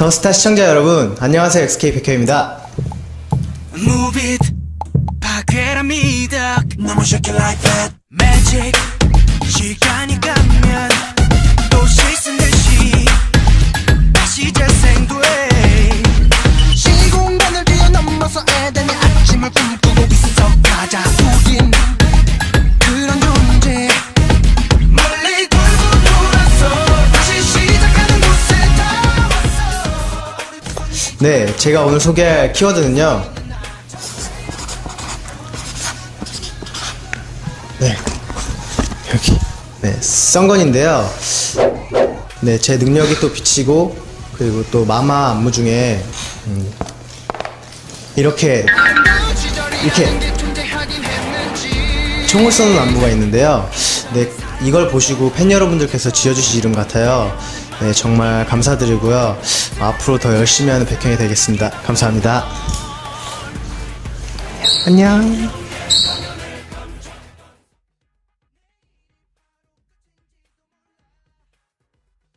더스타 시청자 여러분, 안녕하세요. XK 백효입니다. Move it 너무 it like that Magic 시간 네, 제가 오늘 소개할 키워드는요. 네, 여기. 네, 썬건인데요. 네, 제 능력이 또 비치고, 그리고 또 마마 안무 중에, 음, 이렇게, 이렇게, 총을 쏘는 안무가 있는데요. 네, 이걸 보시고 팬 여러분들께서 지어주신 이름 같아요. 네, 정말 감사드리고요. 앞으로 더 열심히 하는 백형이 되겠습니다. 감사합니다. 안녕.